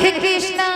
Krishna.